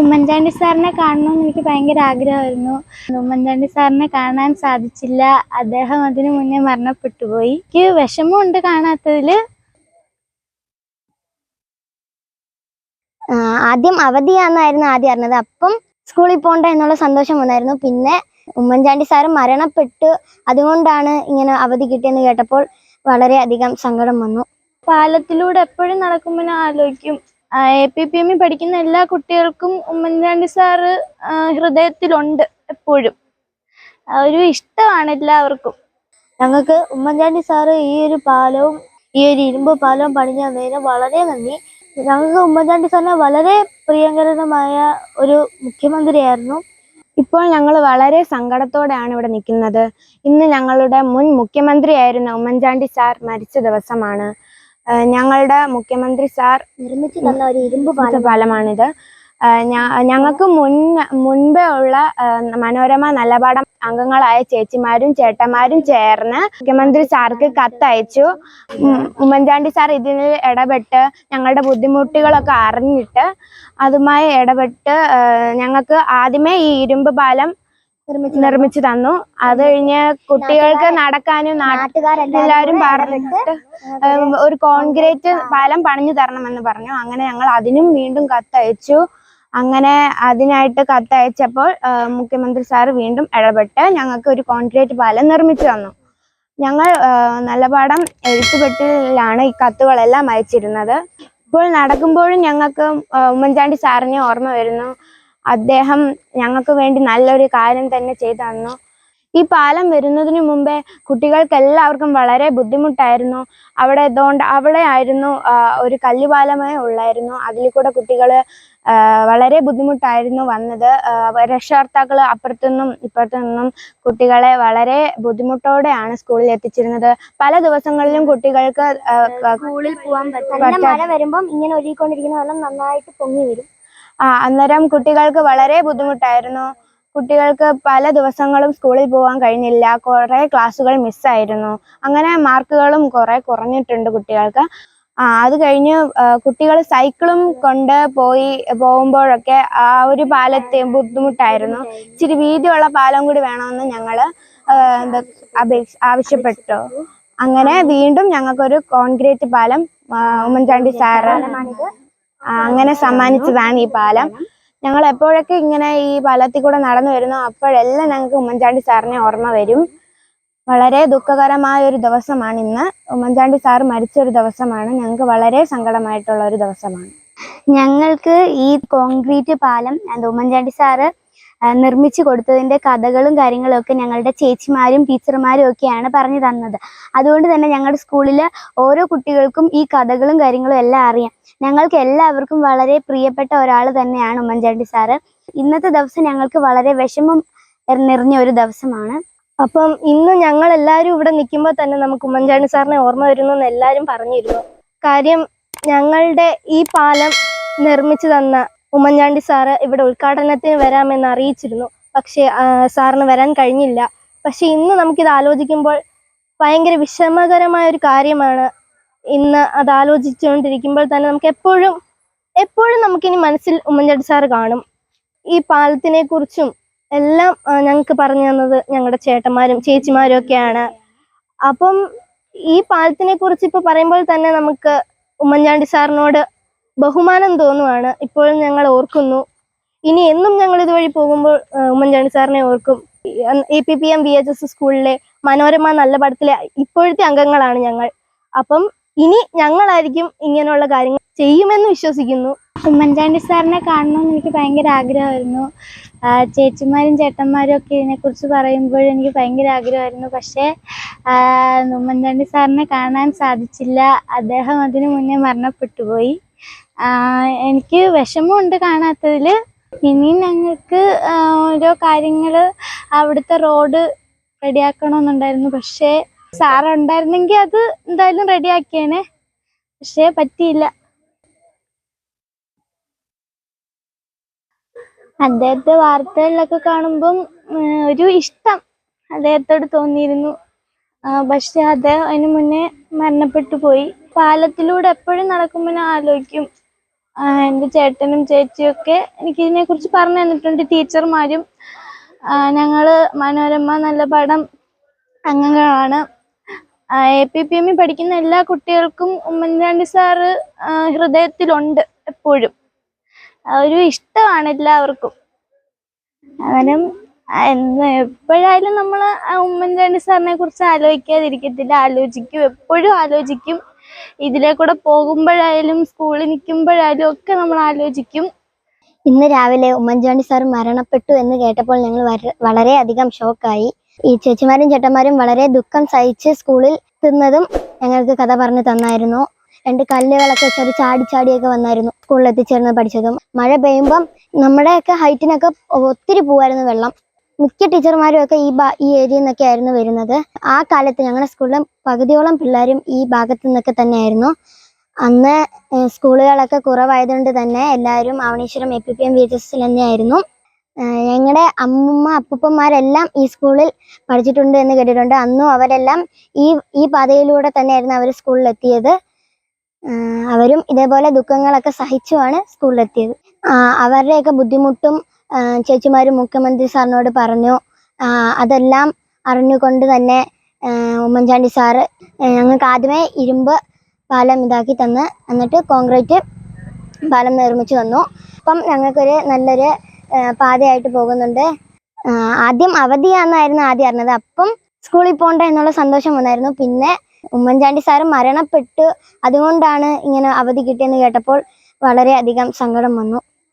ഉമ്മൻചാണ്ടി സാറിനെ കാണണമെന്ന് എനിക്ക് ഭയങ്കര ആഗ്രഹമായിരുന്നു. ഉമ്മൻചാണ്ടി സാറിനെ കാണാൻ സാധിച്ചില്ല. അദ്ദേഹം അതിനു മുന്നേ മരണപ്പെട്ടു പോയി എനിക്ക് വിഷമമുണ്ട് കാണാത്തതിൽ. ആ, ആദ്യം അവധിയാണെന്നായിരുന്നു ആദ്യം അറിഞ്ഞത്. അപ്പം സ്കൂളിൽ പോകണ്ട എന്നുള്ള സന്തോഷം വന്നായിരുന്നു. പിന്നെ ഉമ്മൻചാണ്ടി സാറ് മരണപ്പെട്ട് അതുകൊണ്ടാണ് ഇങ്ങനെ അവധി കിട്ടിയെന്ന് കേട്ടപ്പോൾ വളരെയധികം സങ്കടം വന്നു. പാലത്തിലൂടെ എപ്പോഴും നടക്കുമ്പോൾ ആലോചിക്കും എ പി പി എമ്മിൽ പഠിക്കുന്ന എല്ലാ കുട്ടികൾക്കും ഉമ്മൻചാണ്ടി സാറ് ഹൃദയത്തിലുണ്ട് എപ്പോഴും. ഒരു ഇഷ്ടമാണ് എല്ലാവർക്കും. ഞങ്ങൾക്ക് ഉമ്മൻചാണ്ടി സാറ് ഈ ഒരു പാലവും ഈ ഒരു ഇരുമ്പ് പാലവും പണിഞ്ഞ നേരം വളരെ നന്ദി. ഞങ്ങൾക്ക് ഉമ്മൻചാണ്ടി സാറിനെ വളരെ പ്രിയങ്കരമായ ഒരു മുഖ്യമന്ത്രിയായിരുന്നു. ഇപ്പോൾ ഞങ്ങൾ വളരെ സങ്കടത്തോടെയാണ് ഇവിടെ നിൽക്കുന്നത്. ഇന്ന് ഞങ്ങളുടെ മുൻ മുഖ്യമന്ത്രിയായിരുന്ന ഉമ്മൻചാണ്ടി സാർ മരിച്ച ദിവസമാണ്. ഞങ്ങളുടെ മുഖ്യമന്ത്രി സാർ നിർമ്മിച്ചു തന്ന ഒരു ഇരുമ്പ് പാലം. പാലമാണിത്. ഞങ്ങൾക്ക് മുൻ മുൻപേ ഉള്ള മനോരമ നല്ലപാടം അംഗങ്ങളായ ചേച്ചിമാരും ചേട്ടന്മാരും ചേർന്ന് മുഖ്യമന്ത്രി സാർക്ക് കത്തയച്ചു. ഉമ്മൻചാണ്ടി സാർ ഇതിൽ ഇടപെട്ട് ഞങ്ങളുടെ ബുദ്ധിമുട്ടുകളൊക്കെ അറിഞ്ഞിട്ട് അതുമായി ഇടപെട്ട് ഞങ്ങൾക്ക് ആദ്യമേ ഈ ഇരുമ്പ് പാലം നിർമ്മിച്ചു തന്നു. അത് കഴിഞ്ഞ് കുട്ടികൾക്ക് നടക്കാനും എല്ലാവരും പറഞ്ഞിട്ട് ഒരു കോൺക്രീറ്റ് പാലം പണിഞ്ഞു തരണമെന്ന് പറഞ്ഞു. അങ്ങനെ ഞങ്ങൾ അതിനും വീണ്ടും കത്തയച്ചു. അങ്ങനെ അതിനായിട്ട് കത്തയച്ചപ്പോൾ മുഖ്യമന്ത്രി സാർ വീണ്ടും ഇടപെട്ട് ഞങ്ങൾക്ക് ഒരു കോൺക്രീറ്റ് പാലം നിർമ്മിച്ചു തന്നു. ഞങ്ങൾ നല്ലപാടം എഴുത്തുപെട്ടിലാണ് ഈ കത്തുകളെല്ലാം അയച്ചിരുന്നത്. ഇപ്പോൾ നടക്കുമ്പോഴും ഞങ്ങൾക്ക് ഉമ്മൻചാണ്ടി സാറിനെ ഓർമ്മ വരുന്നു. അദ്ദേഹം ഞങ്ങൾക്ക് വേണ്ടി നല്ലൊരു കാര്യം തന്നെ ചെയ്തു തന്നു. ഈ പാലം വരുന്നതിന് മുമ്പേ കുട്ടികൾക്ക് എല്ലാവർക്കും വളരെ ബുദ്ധിമുട്ടായിരുന്നു. അവിടെ ഇതുകൊണ്ട് അവിടെ ആയിരുന്നു ഒരു കല്ലുപാലമേ ഉള്ളായിരുന്നു. അതിൽ കൂടെ കുട്ടികൾ വളരെ ബുദ്ധിമുട്ടായിരുന്നു വന്നത്. രക്ഷകർത്താക്കൾ അപ്പുറത്തു നിന്നും ഇപ്പുറത്തു നിന്നും കുട്ടികളെ വളരെ ബുദ്ധിമുട്ടോടെയാണ് സ്കൂളിൽ എത്തിച്ചിരുന്നത്. പല ദിവസങ്ങളിലും കുട്ടികൾക്ക് സ്കൂളിൽ പോകാൻ പറ്റും മഴ വരുമ്പം ഇങ്ങനെ ഒഴുകിക്കൊണ്ടിരിക്കുന്ന വെള്ളം നന്നായിട്ട് പൊങ്ങി വരും. അന്നേരം കുട്ടികൾക്ക് വളരെ ബുദ്ധിമുട്ടായിരുന്നു. കുട്ടികൾക്ക് പല ദിവസങ്ങളും സ്കൂളിൽ പോകാൻ കഴിഞ്ഞില്ല. കുറേ ക്ലാസ്സുകൾ മിസ്സായിരുന്നു. അങ്ങനെ മാർക്കുകളും കുറേ കുറഞ്ഞിട്ടുണ്ട് കുട്ടികൾക്ക്. ആ അത് കഴിഞ്ഞ് കുട്ടികൾ സൈക്കിളും കൊണ്ട് പോയി പോകുമ്പോഴൊക്കെ ആ ഒരു പാലത്തെ ബുദ്ധിമുട്ടായിരുന്നു. ഇച്ചിരി വീതിയുള്ള പാലം കൂടി വേണമെന്ന് ഞങ്ങൾ ആവശ്യപ്പെട്ടു. അങ്ങനെ വീണ്ടും ഞങ്ങൾക്കൊരു കോൺക്രീറ്റ് പാലം ഉമ്മൻചാണ്ടി സാറ് അങ്ങനെ സമ്മാനിച്ചതാണ് ഈ പാലം. ഞങ്ങൾ എപ്പോഴൊക്കെ ഇങ്ങനെ ഈ പാലത്തിൽ കൂടെ നടന്നു വരുന്നു. അപ്പോഴെല്ലാം ഞങ്ങൾക്ക് ഉമ്മൻചാണ്ടി സാറിനെ ഓർമ്മ വരും. വളരെ ദുഃഖകരമായ ഒരു ദിവസമാണ് ഇന്ന്. ഉമ്മൻചാണ്ടി സാർ മരിച്ച ഒരു ദിവസമാണ്. ഞങ്ങൾക്ക് വളരെ സങ്കടമായിട്ടുള്ള ഒരു ദിവസമാണ്. ഞങ്ങൾക്ക് ഈ കോൺക്രീറ്റ് പാലം ഉമ്മൻചാണ്ടി സാറ് നിർമ്മിച്ചു കൊടുത്തതിന്റെ കഥകളും കാര്യങ്ങളും ഒക്കെ ഞങ്ങളുടെ ചേച്ചിമാരും ടീച്ചർമാരും ഒക്കെയാണ് പറഞ്ഞു തന്നത്. അതുകൊണ്ട് തന്നെ ഞങ്ങളുടെ സ്കൂളിൽ ഓരോ കുട്ടികൾക്കും ഈ കഥകളും കാര്യങ്ങളും എല്ലാം അറിയാം. ഞങ്ങൾക്ക് എല്ലാവർക്കും വളരെ പ്രിയപ്പെട്ട ഒരാൾ തന്നെയാണ് ഉമ്മൻചാണ്ടി സാറ്. ഇന്നത്തെ ദിവസം ഞങ്ങൾക്ക് വളരെ വിഷമം നിറഞ്ഞ ഒരു ദിവസമാണ്. അപ്പം ഇന്ന് ഞങ്ങൾ എല്ലാവരും ഇവിടെ നിൽക്കുമ്പോൾ തന്നെ നമുക്ക് ഉമ്മൻചാണ്ടി സാറിനെ ഓർമ്മ വരുന്നു എന്ന് എല്ലാവരും പറഞ്ഞിരുന്നു. കാര്യം ഞങ്ങളുടെ ഈ പാലം നിർമ്മിച്ചു തന്ന ഉമ്മൻചാണ്ടി സാറ് ഇവിടെ ഉദ്ഘാടനത്തിന് വരാമെന്ന് അറിയിച്ചിരുന്നു. പക്ഷേ സാറിന് വരാൻ കഴിഞ്ഞില്ല. പക്ഷെ ഇന്ന് നമുക്കിത് ആലോചിക്കുമ്പോൾ ഭയങ്കര വിഷമകരമായ ഒരു കാര്യമാണ്. ഇന്ന് അത് ആലോചിച്ചുകൊണ്ടിരിക്കുമ്പോൾ തന്നെ നമുക്ക് എപ്പോഴും എപ്പോഴും നമുക്കിനി മനസ്സിൽ ഉമ്മൻചാണ്ടി സാറ് കാണും. ഈ പാലത്തിനെ കുറിച്ചും എല്ലാം ഞങ്ങൾക്ക് പറഞ്ഞു തന്നത് ഞങ്ങളുടെ ചേട്ടന്മാരും ചേച്ചിമാരും ഒക്കെയാണ്. അപ്പം ഈ പാലത്തിനെ കുറിച്ച് ഇപ്പൊ പറയുമ്പോൾ തന്നെ നമുക്ക് ഉമ്മൻചാണ്ടി സാറിനോട് ബഹുമാനം തോന്നുവാണ്. ഇപ്പോഴും ഞങ്ങൾ ഓർക്കുന്നു. ഇനി എന്നും ഞങ്ങൾ ഇതുവഴി പോകുമ്പോൾ ഉമ്മൻചാണ്ടി സാറിനെ ഓർക്കും. A P P M V H S സ്കൂളിലെ മനോരമ നല്ല പടത്തിലെ ഇപ്പോഴത്തെ അംഗങ്ങളാണ് ഞങ്ങൾ. അപ്പം ഇനി ഞങ്ങളായിരിക്കും ഇങ്ങനെയുള്ള കാര്യങ്ങൾ ചെയ്യുമെന്ന് വിശ്വസിക്കുന്നു. ഉമ്മൻചാണ്ടി സാറിനെ കാണണമെന്ന് എനിക്ക് ഭയങ്കര ആഗ്രഹമായിരുന്നു. ചേച്ചിമാരും ചേട്ടന്മാരും ഒക്കെ ഇതിനെക്കുറിച്ച് പറയുമ്പോൾ എനിക്ക് ഭയങ്കര ആഗ്രഹമായിരുന്നു. പക്ഷേ ഉമ്മൻചാണ്ടി സാറിനെ കാണാൻ സാധിച്ചില്ല. അദ്ദേഹം അതിനു മുന്നേ മരണപ്പെട്ടു പോയി ആ, എനിക്ക് വിഷമമുണ്ട് കാണാത്തതിൽ ഇനി ഞങ്ങൾക്ക് ഓരോ കാര്യങ്ങൾ അവിടുത്തെ റോഡ് റെഡിയാക്കണമെന്നുണ്ടായിരുന്നു. പക്ഷേ സാറുണ്ടായിരുന്നെങ്കിൽ അത് എന്തായാലും റെഡിയാക്കിയേനെ. പക്ഷേ പറ്റിയില്ല. അദ്ദേഹത്തെ വാർത്തകളിലൊക്കെ കാണുമ്പം ഒരു ഇഷ്ടം അദ്ദേഹത്തോട് തോന്നിയിരുന്നു. പക്ഷെ അദ്ദേഹം അതിന് മുന്നേ മരണപ്പെട്ടു പോയി പാലത്തിലൂടെ എപ്പോഴും നടക്കുമ്പോൾ ഞാൻ ആലോചിക്കും എന്റെ ചേട്ടനും ചേച്ചിയൊക്കെ ഒക്കെ എനിക്ക് ഇതിനെക്കുറിച്ച് പറഞ്ഞു തന്നിട്ടുണ്ട്. ടീച്ചർമാരും ഞങ്ങൾ മനോരമ നല്ല പടം അംഗങ്ങളാണ്. എ പി പി എമ്മിൽ പഠിക്കുന്ന എല്ലാ കുട്ടികൾക്കും ഉമ്മൻചാണ്ടി സാറ് ഹൃദയത്തിലുണ്ട് എപ്പോഴും. ഒരു ഇഷ്ടമാണ് എല്ലാവർക്കും. അങ്ങനെ എന്ന് എപ്പോഴായാലും നമ്മൾ ഉമ്മൻചാണ്ടി സാറിനെ കുറിച്ച് ആലോചിക്കാതിരിക്കത്തില്ല. ആലോചിക്കും എപ്പോഴും ആലോചിക്കും. ഇതിലെ കൂടെ പോകുമ്പോഴായാലും സ്കൂളിൽ നിൽക്കുമ്പോഴായാലും ഒക്കെ നമ്മൾ ആലോചിക്കും. ഇന്ന് രാവിലെ ഉമ്മൻചാണ്ടി സാർ മരണപ്പെട്ടു എന്ന് കേട്ടപ്പോൾ ഞങ്ങൾ വളരെയധികം ഷോക്കായി ഈ ചേച്ചിമാരും ചേട്ടന്മാരും വളരെ ദുഃഖം സഹിച്ച് സ്കൂളിൽ തിന്നതും ഞങ്ങൾക്ക് കഥ പറഞ്ഞു തന്നായിരുന്നു. രണ്ട് കല്ലുകളൊക്കെ ഒരു ചാടി ചാടിയൊക്കെ വന്നായിരുന്നു സ്കൂളിൽ എത്തിച്ചേർന്ന് പഠിച്ചതും. മഴ പെയ്യുമ്പം നമ്മുടെയൊക്കെ ഹൈറ്റിനൊക്കെ ഒത്തിരി പോവായിരുന്നു വെള്ളം. മിക്ക ടീച്ചർമാരും ഒക്കെ ഈ ഈ ഏരിയയിൽ നിന്നൊക്കെ ആയിരുന്നു വരുന്നത്. ആ കാലത്ത് ഞങ്ങളുടെ സ്കൂളിലെ പകുതിയോളം പിള്ളേരും ഈ ഭാഗത്തു നിന്നൊക്കെ തന്നെയായിരുന്നു. അന്ന് സ്കൂളുകളൊക്കെ കുറവായതുകൊണ്ട് തന്നെ എല്ലാവരും Avaneeswaram A P P M V H എസിൽ തന്നെയായിരുന്നു. ഞങ്ങളുടെ അമ്മൂമ്മ അപ്പൂപ്പന്മാരെല്ലാം ഈ സ്കൂളിൽ പഠിച്ചിട്ടുണ്ട് എന്ന് കേട്ടിട്ടുണ്ട്. അന്നും അവരെല്ലാം ഈ ഈ പാതയിലൂടെ തന്നെയായിരുന്നു അവർ സ്കൂളിലെത്തിയത് അവരും ഇതേപോലെ ദുഃഖങ്ങളൊക്കെ സഹിച്ചുമാണ് സ്കൂളിലെത്തിയത് അവരുടെയൊക്കെ ബുദ്ധിമുട്ടും ചേച്ചിമാരും മുഖ്യമന്ത്രി സാറിനോട് പറഞ്ഞു. അതെല്ലാം അറിഞ്ഞുകൊണ്ട് തന്നെ ഉമ്മൻചാണ്ടി സാറ് ഞങ്ങൾക്ക് ആദ്യമേ ഇരുമ്പ് പാലം ഇതാക്കി തന്ന് എന്നിട്ട് കോൺക്രീറ്റ് പാലം നിർമ്മിച്ചു തന്നു. അപ്പം ഞങ്ങൾക്കൊരു നല്ലൊരു പാതയായിട്ട് പോകുന്നുണ്ട്. ആദ്യം അവധിയാണെന്നായിരുന്നു ആദ്യം അറിഞ്ഞത്. അപ്പം സ്കൂളിൽ പോകണ്ട എന്നുള്ള സന്തോഷം വന്നായിരുന്നു. പിന്നെ ഉമ്മൻചാണ്ടി സാറ് മരണപ്പെട്ടു. അതുകൊണ്ടാണ് ഇങ്ങനെ അവധി കിട്ടിയെന്ന് കേട്ടപ്പോൾ വളരെയധികം സങ്കടം വന്നു.